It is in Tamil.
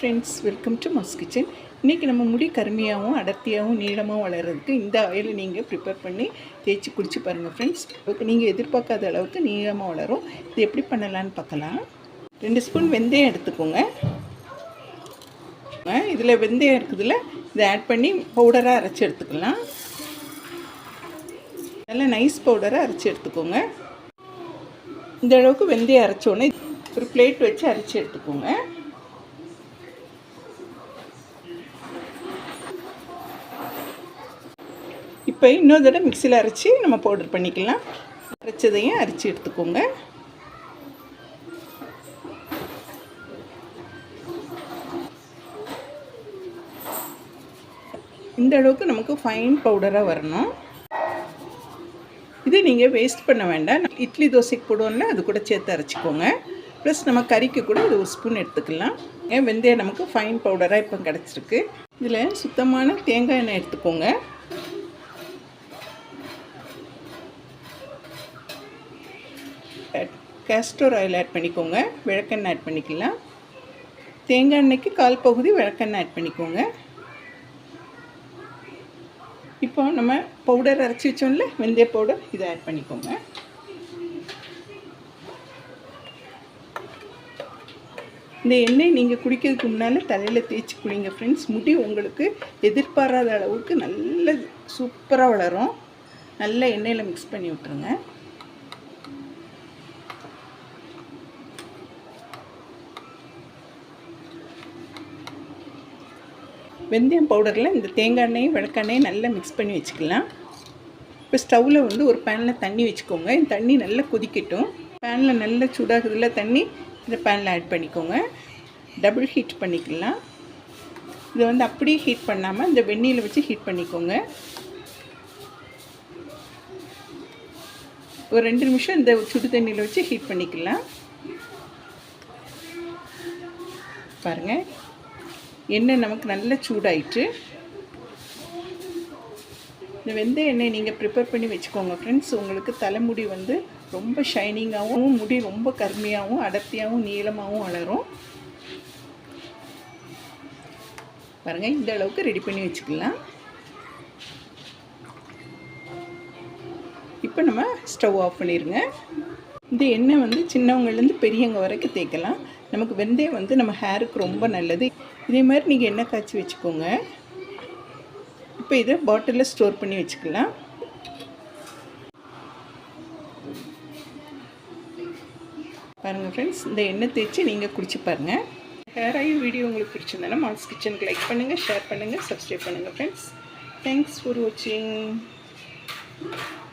ஃப்ரெண்ட்ஸ் வெல்கம் டு மஸ் கிச்சன் இன்றைக்கி நம்ம முடி கருமையாகவும் அடர்த்தியாகவும் நீளமாகவும் வளர்கிறதுக்கு இந்த ஆயில் நீங்கள் ப்ரிப்பேர் பண்ணி தேய்ச்சி குடிச்சு பாருங்கள் ஃப்ரெண்ட்ஸ் அதுக்கு நீங்கள் எதிர்பார்க்காத அளவுக்கு நீளமாக வளரும். இது எப்படி பண்ணலான்னு பார்க்கலாம். ரெண்டு ஸ்பூன் வெந்தயம் எடுத்துக்கோங்க. இதில் வெந்தயம் இருக்குதுல இதை ஆட் பண்ணி பவுடராக அரைச்சி எடுத்துக்கலாம். நல்லா நைஸ் பவுடராக அரைச்சி எடுத்துக்கோங்க. இந்த அளவுக்கு வெந்தயம் அரைச்சோன்னே ஒரு பிளேட் வச்சு அரைச்சி எடுத்துக்கோங்க. இப்போ இன்னொரு தடவை மிக்சியில் அரைச்சி நம்ம பவுடர் பண்ணிக்கலாம். அரைச்சதையும் அரைச்சி எடுத்துக்கோங்க. இந்த அளவுக்கு நமக்கு ஃபைன் பவுடராக வரணும். இது நீங்கள் வேஸ்ட் பண்ண வேண்டாம். இட்லி தோசைக்கு போடுவோம்ல அது கூட சேர்த்து அரைச்சிக்கோங்க. ப்ளஸ் நம்ம கறிக்கு கூட இது ஒரு ஸ்பூன் எடுத்துக்கலாம். ஏன் வெந்தயம் நமக்கு ஃபைன் பவுடராக இப்போ கிடச்சிருக்கு. இதில் சுத்தமான தேங்காய் எண்ணெய் எடுத்துக்கோங்க. கேஸ்டோர் ஆயில் ஆட் பண்ணிக்கோங்க. விளக்கெண்ணெய் ஆட் பண்ணிக்கலாம். தேங்காய் எண்ணெய்க்கு கால் பகுதி விளக்கெண்ணெய் ஆட் பண்ணிக்கோங்க. இப்போ நம்ம பவுடர் அரைச்சி வச்சோம்ல வெந்தய பவுடர் இதை ஆட் பண்ணிக்கோங்க. இந்த எண்ணெய் நீங்கள் குடிக்கிறதுக்கு முன்னால் தலையில் தேய்ச்சி குடிங்க ஃப்ரெண்ட்ஸ் முடி உங்களுக்கு எதிர்பாராத அளவுக்கு நல்ல சூப்பராக வளரும். நல்ல எண்ணெயில் மிக்ஸ் பண்ணி விட்ருங்க வெந்தயம் பவுடரில் இந்த தேங்காய் எண்ணெயும் விளக்கெண்ணையும் நல்லா மிக்ஸ் பண்ணி வச்சுக்கலாம். இப்போ ஸ்டவ்வில் வந்து ஒரு பேனில் தண்ணி வச்சுக்கோங்க. இந்த தண்ணி நல்லா கொதிக்கட்டும். பேனில் நல்லா சூடாகுதுல தண்ணி இந்த பேனில் ஆட் பண்ணிக்கோங்க. டபுள் ஹீட் பண்ணிக்கலாம். இதை வந்து அப்படியே ஹீட் பண்ணாமல் இந்த வெந்நீரில் வச்சு ஹீட் பண்ணிக்கோங்க. ஒரு ரெண்டு நிமிஷம் இந்த சுடு தண்ணியில் வச்சு ஹீட் பண்ணிக்கலாம். பாருங்கள் எண்ணெய் நமக்கு நல்ல சூடாயிட்டு இந்த வெந்தய எண்ணெய் நீங்கள் ப்ரிப்பேர் பண்ணி வச்சுக்கோங்க. ஃப்ரெண்ட்ஸ் உங்களுக்கு தலைமுடி வந்து ரொம்ப ஷைனிங்காகவும் முடி ரொம்ப கருமையாகவும் அடர்த்தியாகவும் நீளமாகவும் வளரும். பாருங்கள் இந்த அளவுக்கு ரெடி பண்ணி வச்சுக்கலாம். இப்போ நம்ம ஸ்டவ் ஆஃப் பண்ணிடுங்க இந்த எண்ணெய் வந்து சின்னவங்கலேருந்து பெரியவங்க வரைக்கும் தேய்க்கலாம். நமக்கு வெந்தயம் வந்து நம்ம ஹேருக்கு ரொம்ப நல்லது. இதே மாதிரி நீங்கள் எண்ணெய் காய்ச்சி வச்சுக்கோங்க. இப்போ இதை பாட்டிலில் ஸ்டோர் பண்ணி வச்சுக்கலாம். பாருங்கள் ஃப்ரெண்ட்ஸ் இந்த எண்ணெய் தேய்ச்சி நீங்கள் குடிச்சு பாருங்கள் ஹேர் ஆயில் வீடியோ உங்களுக்கு பிடிச்சிருந்தாலும் மாஸ் கிச்சனுக்கு லைக் பண்ணுங்கள் ஷேர் பண்ணுங்கள் சப்ஸ்கிரைப் பண்ணுங்கள் ஃப்ரெண்ட்ஸ் தேங்க்ஸ் ஃபார் வாட்சிங்